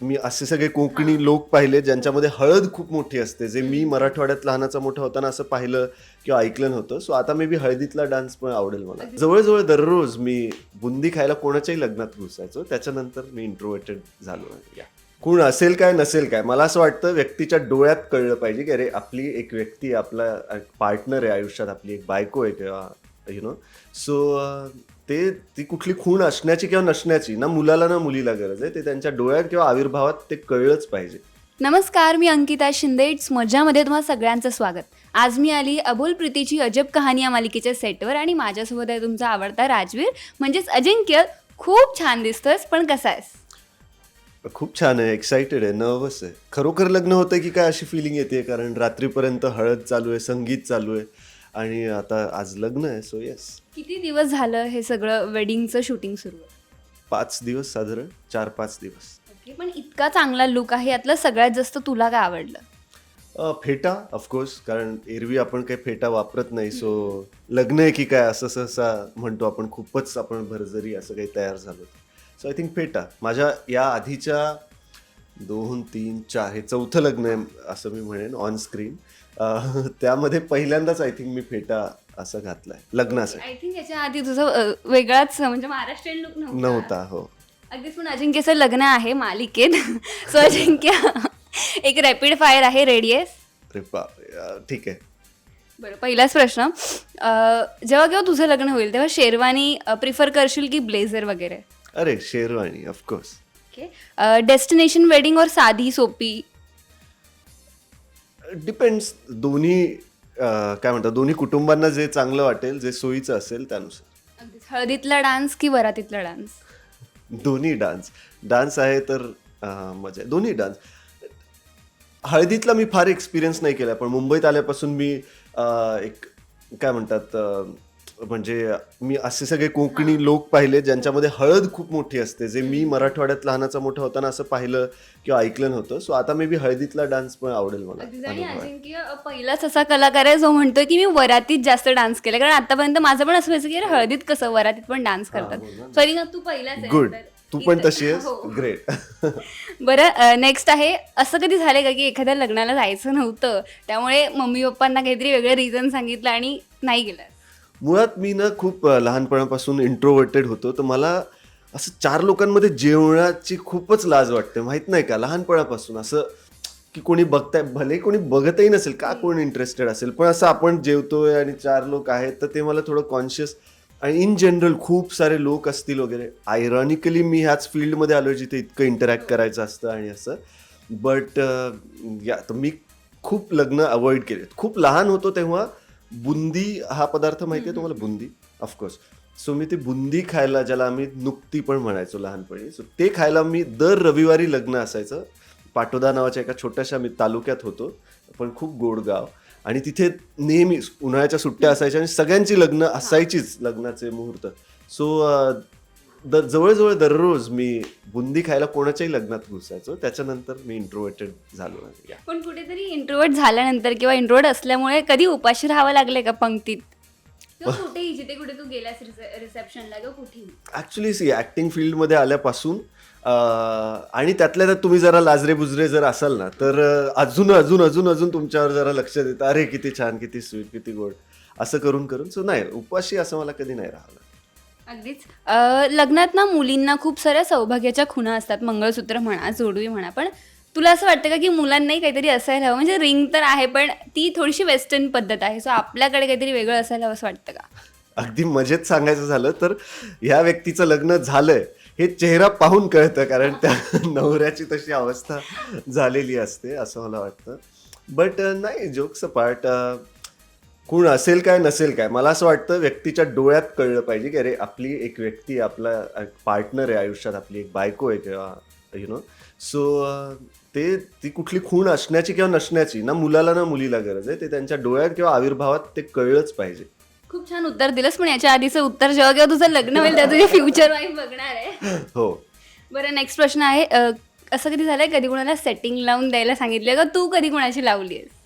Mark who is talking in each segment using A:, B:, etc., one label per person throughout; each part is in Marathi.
A: मी असे सगळे कोकणी लोक पाहिले ज्यांच्यामध्ये हळद खूप मोठी असते. जे मी मराठवाड्यात लहानाचा मोठा होताना असं पाहिलं किंवा ऐकलं नव्हतं. सो आता मे बी हळदीतला डान्स पण आवडेल मला. जवळजवळ दररोज मी बुंदी खायला कोणाच्याही लग्नात घुसायचो. त्याच्यानंतर मी इंट्रोवर्टेड झालो या. कोण असेल काय नसेल काय मला असं वाटतं व्यक्तीच्या डोळ्यात कळलं पाहिजे की अरे आपली एक व्यक्ती आपला पार्टनर आहे आयुष्यात आपली एक बायको आहे किंवा यु नो सो ते ती कुठली खूण असण्याची किंवा नसण्याची ना मुलाला ना मुलीला गरज आहे. ते त्यांच्या डोळ्यात किंवा आविर्भावात ते कळलंच पाहिजे.
B: नमस्कार मी अंकिता शिंदे. इट्स मज्जामध्ये तुम्हा सगळ्यांचं स्वागत. आज मी आली अबोल प्रीतीची अजब कहाणी या मालिकेच्या सेटवर आणि माझ्यासोबत आहे तुमचा आवडता राजवीर. म्हणजेच अजिंक्य. खूप छान दिसतोयस पण कसा आहेस?
A: खूप छान आहे एक्साइटेड आहे नर्वस आहे. खरोखर लग्न होतं की काय अशी फिलिंग येते कारण रात्रीपर्यंत हळद चालू आहे संगीत चालू आहे. आणि आता आज लग्न आहे सो येस
B: किती दिवस झालं हे सगळं वेडिंगचं शूटिंग सुरू? आहे
A: पाच दिवस साधारण चार पाच दिवस.
B: ओके पण इतका चांगला लुक आहे यातलं सगळ्यात जास्त तुला काय आवडलं?
A: अ, फेटा ऑफकोर्स कारण एरवी आपण काही फेटा वापरत नाही सो लग्न आहे की काय असं सहसा म्हणतो आपण खूपच आपण भरजरी असं काही तयार झालो. सो आय थिंक फेटा माझ्या या आधीच्या दोन तीन चार हे चौथं लग्न आहे असं मी म्हणेन ऑन स्क्रीन त्यामध्ये पहिल्यांदाच आय थिंक मी फेटा असं घातलाय लग्नासाठी.
B: आय थिंक याच्या आधी तुझं वेगळाच म्हणजे महाराष्ट्रीयन लुक नव्हता.
A: हो.
B: अगदीच पण अजिंक्यचं लग्न आहे मालिकेत. सो अजिंक्य एक रॅपिड फायर आहे रेडी आहेस?
A: अरे बापरे अ, ठीक आहे.
B: बरं पहिलाच प्रश्न. जेव्हा केव्हा तुझं लग्न होईल तेव्हा शेरवानी प्रिफर करशील की ब्लेझर वगैरे?
A: अरे sherwani of course
B: okay. Destination wedding और साधी सोपी?
A: डिपेंड्स दोन्ही अ, काय म्हणतात दोन्ही कुटुंबांना जे चांगलं वाटेल जे सोयीचं असेल त्यानुसार.
B: अगदीच. हळदीतला डान्स की वरातीतला डान्स
A: दोन्ही डान्स डान्स आहे तर अ, मजा आहे. दोन्ही डान्स हळदीतला मी फार एक्सपिरियन्स नाही केला पण मुंबईत आल्यापासून मी अ, एक काय म्हणतात म्हणजे मी असे सगळे कोकणी लोक पाहिले ज्यांच्यामध्ये हळद खूप मोठी असते. जे मी मराठवाड्यात लहानाचा मोठा होताना असं पाहिलं किंवा ऐकलं नव्हतं. सो आता मे बी हळदीतला डान्स पण आवडेल मला.
B: पहिलाच असा कलाकार आहे जो म्हणतोय की मी वरातीत जास्त डान्स केला कारण आतापर्यंत माझं पण असं व्हायचं की अरे हळदीत कसं वरातीत पण डान्स करतात. सॉरी ना तू पहिलाच
A: गुड तू पण तशी आहेस?
B: हो.
A: ग्रेट
B: बरं नेक्स्ट आहे असं कधी झालंय का की एखाद्या लग्नाला जायचं नव्हतं त्यामुळे मम्मी पप्पांना काहीतरी वेगळं रिझन सांगितलं आणि नाही गेलं
A: मुळात मी ना खूप लहानपणापासून इंट्रोवर्टेड होतो. तर मला असं चार लोकांमध्ये जेवणाची खूपच लाज वाटते. माहीत नाही का? लहानपणापासून असं की कोणी बघताय भले कोणी बघतही नसेल का कोण इंटरेस्टेड असेल पण असं आपण जेवतोय आणि चार लोक आहेत तर ते मला थोडं कॉन्शियस आणि इन जनरल खूप सारे लोक असतील वगैरे. आयरॉनिकली मी ह्याच फील्डमध्ये आलो जिथे इतकं इंटरॅक्ट करायचं असतं आणि असं. बट या तर मी खूप लग्न अवॉइड केले खूप लहान होतो तेव्हा बुंदी हा पदार्थ माहिती आहे तुम्हाला? बुंदी ऑफकोर्स सो मी ते बुंदी खायला ज्याला आम्ही नुकती पण म्हणायचो लहानपणी सो ते खायला मी दर रविवारी लग्न असायचं. पाटोदा नावाच्या एका छोट्याशा मी तालुक्यात होतो पण खूप गोड गाव. आणि तिथे नेहमी उन्हाळ्याच्या सुट्ट्या असायच्या आणि सगळ्यांची लग्न असायचीच लग्नाचे मुहूर्त. सो दर जवळजवळ दररोज मी बुंदी खायला कोणाच्याही लग्नात घुसायचो त्याच्यानंतर मी इंट्रोवर्टेड झालो या.
B: पण कुठेतरी इंट्रोवर्ट झाल्यानंतर किंवा इंट्रोवर्ट असल्यामुळे कधी उपाशी राहावं लागले का पंक्तीत? किंवा कुठेही जिथे कुठे तू गेलास रिसेप्शनला किंवा कुठेही?
A: ॲक्च्युली सी ॲक्टिंग फील्डमध्ये आल्यापासून अं, आणि त्यातल्या त्यात तुम्ही जरा लाजरे बुजरे जर असाल ना तर अं, अजून अजून अजून अजून तुमच्यावर जरा लक्ष देतं. अरे किती छान किती स्वीट किती गोड. असं करून करून. सो नाही उपाशी असं मला कधी नाही राहिलं
B: अगदीच. अं, लग्नात ना मुलींना खूप साऱ्या सौभाग्याच्या खुणा असतात. मंगळसूत्र म्हणा जोडवी म्हणा. पण तुला असं वाटतं का की मुलांनाही काहीतरी असायला हवं? म्हणजे रिंग तर आहे पण ती थोडीशी वेस्टर्न पद्धत आहे. सो आपल्याकडे काहीतरी वेगळं असायला हवं असं वाटतं का?
A: अगदी मजेत सांगायचं झालं तर ह्या व्यक्तीचं लग्न झालंय हे चेहरा पाहून कळतं कारण त्या नवऱ्याची तशी अवस्था झालेली असते असं मला वाटतं. बट नाही जोक्स पार्ट कोण असेल काय नसेल काय मला असं वाटतं व्यक्तीच्या डोळ्यात कळलं पाहिजे की अरे आपली एक व्यक्ती आपला पार्टनर आहे आयुष्यात आपली एक बायको आहे किंवा यु नो सो ते ती कुठली खूण असण्याची किंवा नसण्याची ना मुलाला ना मुलीला गरज आहे ते त्यांच्या डोळ्यात किंवा आविर्भावात ते कळलंच पाहिजे.
B: खूप छान उत्तर दिलंस पण याच्या आधीचं उत्तर जेव्हा केव्हा तुझं लग्न होईल तेव्हा तुझी फ्युचर वाईफ बघणार आहे.
A: हो.
B: बरं नेक्स्ट प्रश्न आहे अं, असं कधी झालंय? कधी कोणाला सेटिंग लावून द्यायला सांगितलं का तू कधी कोणाची लावली आहेस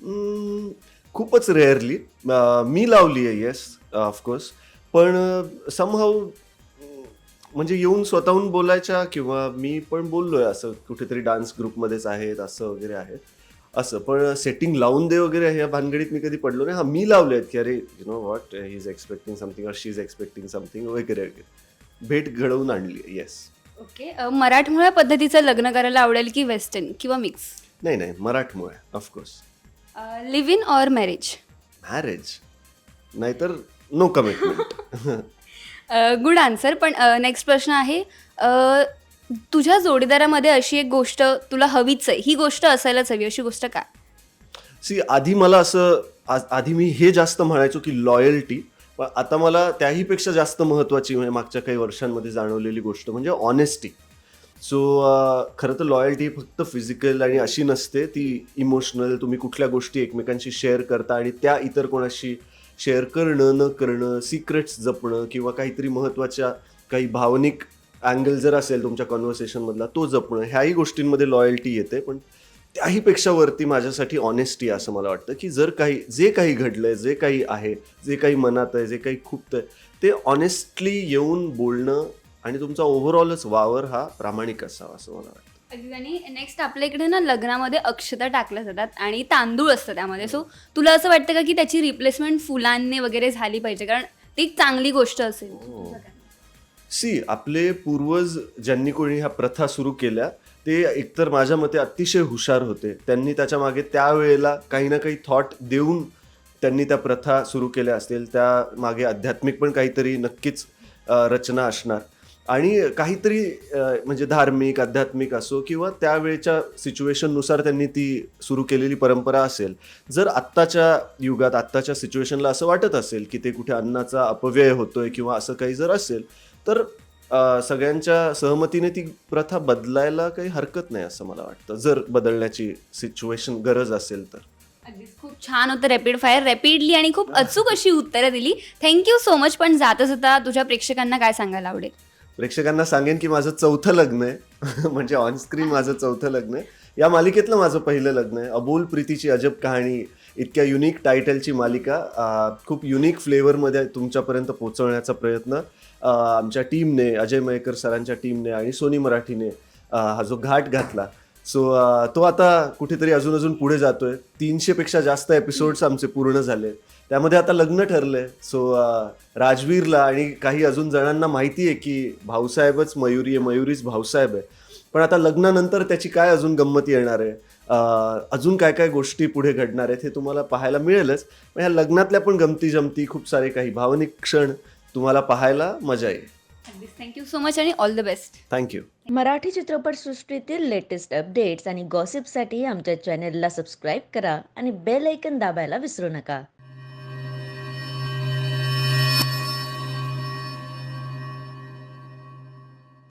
A: Mm, खूपच रेअरली मी लावली आहे येस ऑफकोर्स पण समहाऊ म्हणजे येऊन स्वतःहून बोलायच्या किंवा मी पण बोललोय असं कुठेतरी डान्स ग्रुपमध्येच आहेत असं वगैरे आहे. असं पण सेटिंग लावून दे वगैरे ह्या भानगडीत मी कधी पडलो नाही. हा मी लावले आहेत की अरे you know what he is expecting something और शी इज एक्सपेक्टिंग समथिंग वगैरे वगैरे. भेट घडवून आणली येस
B: ओके मराठमोळ्या पद्धतीचं लग्न करायला आवडेल की वेस्टर्न किंवा मिक्स
A: नाही नाही मराठमोळे of course
B: live in or marriage
A: marriage नाहीतर नो कमिटमेंट
B: गुड आन्सर पण नेक्स्ट प्रश्न आहे अ, तुझ्या जोडीदारामध्ये अशी एक गोष्ट तुला हवीच आहे ही गोष्ट असायलाच हवी अशी गोष्ट काय?
A: सी आधी मला असं आ- आधी मी हे जास्त म्हणायचो की लॉयल्टी पण आता मला त्याहीपेक्षा जास्त महत्त्वाची म्हणजे मागच्या काही वर्षांमध्ये जाणवलेली गोष्ट म्हणजे ऑनेस्टी सो uh, खरं तर लॉयल्टी फक्त फिजिकल आणि अशी नसते ती इमोशनल तुम्ही कुठल्या गोष्टी एकमेकांशी शेअर करता आणि त्या इतर कोणाशी शेअर करणं न करणं सिक्रेट्स जपणं किंवा काहीतरी महत्त्वाच्या काही भावनिक अँगल जर असेल तुमच्या कॉन्व्हर्सेशनमधला तो जपणं ह्याही गोष्टींमध्ये लॉयल्टी येते. पण त्याहीपेक्षा वरती माझ्यासाठी ऑनेस्टी असं मला वाटतं की जर काही जे काही घडलं आहे जे काही आहे जे काही मनात आहे जे काही खुपतंय ते ऑनेस्टली येऊन बोलणं आणि तुमचा ओव्हरऑलच वावर हा प्रामाणिक असावा असं मला वाटतं.
B: आणि नेक्स्ट आपल्या इकडे ना लग्नामध्ये अक्षता टाकल्या जातात आणि तांदूळ असतं त्यामध्ये. सो तुला असं वाटतं का की त्याची रिप्लेसमेंट फुलांनी वगैरे झाली पाहिजे? कारण ती एक चांगली गोष्ट असेल?
A: सी आपले पूर्वज ज्यांनी कोणी ह्या प्रथा सुरू केल्या ते एकतर माझ्या मते अतिशय हुशार होते. त्यांनी त्याच्यामागे त्यावेळेला काही ना काही थॉट देऊन त्यांनी त्या प्रथा सुरू केल्या असतील. त्या मागे आध्यात्मिक पण काहीतरी नक्कीच रचना असणार. आणि काहीतरी म्हणजे धार्मिक आध्यात्मिक असो किंवा त्यावेळेच्या सिच्युएशननुसार त्यांनी ती सुरू केलेली परंपरा असेल जर आत्ताच्या युगात आत्ताच्या सिच्युएशनला असं वाटत असेल की ते कुठे अन्नाचा अपव्यय होतोय किंवा असं काही जर असेल तर सगळ्यांच्या सहमतीने ती प्रथा बदलायला काही हरकत नाही असं मला वाटतं जर बदलण्याची सिच्युएशन गरज असेल तर.
B: खूप छान होतं रॅपिड फायर रॅपिडली आणि खूप अचूक अशी उत्तरं दिली. थँक्यू सो मच पण जाता जाता तुझ्या प्रेक्षकांना काय सांगायला आवडेल?
A: प्रेक्षकांना सांगेन की माझं चौथं लग्न आहे. म्हणजे ऑनस्क्रीन माझं चौथं लग्न आहे. या मालिकेतलं माझं पहिलं लग्न आहे. अबोल प्रीतीची अजब कहाणी इतक्या युनिक टायटलची मालिका खूप युनिक फ्लेवरमध्ये तुमच्यापर्यंत पोहोचवण्याचा प्रयत्न आमच्या टीमने अजय मयेकर सरांच्या टीमने आणि सोनी मराठीने हा जो घाट घातला. सो तो आता कुठेतरी अजून अजून पुढे जातोय. तीनशेपेक्षा जास्त एपिसोड्स आमचे पूर्ण झाले. त्यामध्ये आता लग्न ठरलंय. सो राजवीरला आणि काही अजून जणांना माहिती आहे की भाऊसाहेबच मयुरी आहे मयुरीच भाऊसाहेब आहे. पण आता लग्नानंतर त्याची काय अजून गंमत येणार आहे? अं, अजून काय काय गोष्टी पुढे घडणार आहेत हे तुम्हाला पाहायला मिळेलच. पण ह्या लग्नातल्या पण गमती जमती खूप सारे काही भावनिक क्षण तुम्हाला पाहायला मजा येईल.
B: थँक्यू सो मच आणि all the best
A: thank you
C: Marathi चित्रपटसृष्टीतील लेटेस्ट अपडेट्स आणि गॉसिपसाठी आमच्या चॅनेलला सबस्क्राईब करा आणि बेल ऐकन दाबायला विसरू नका.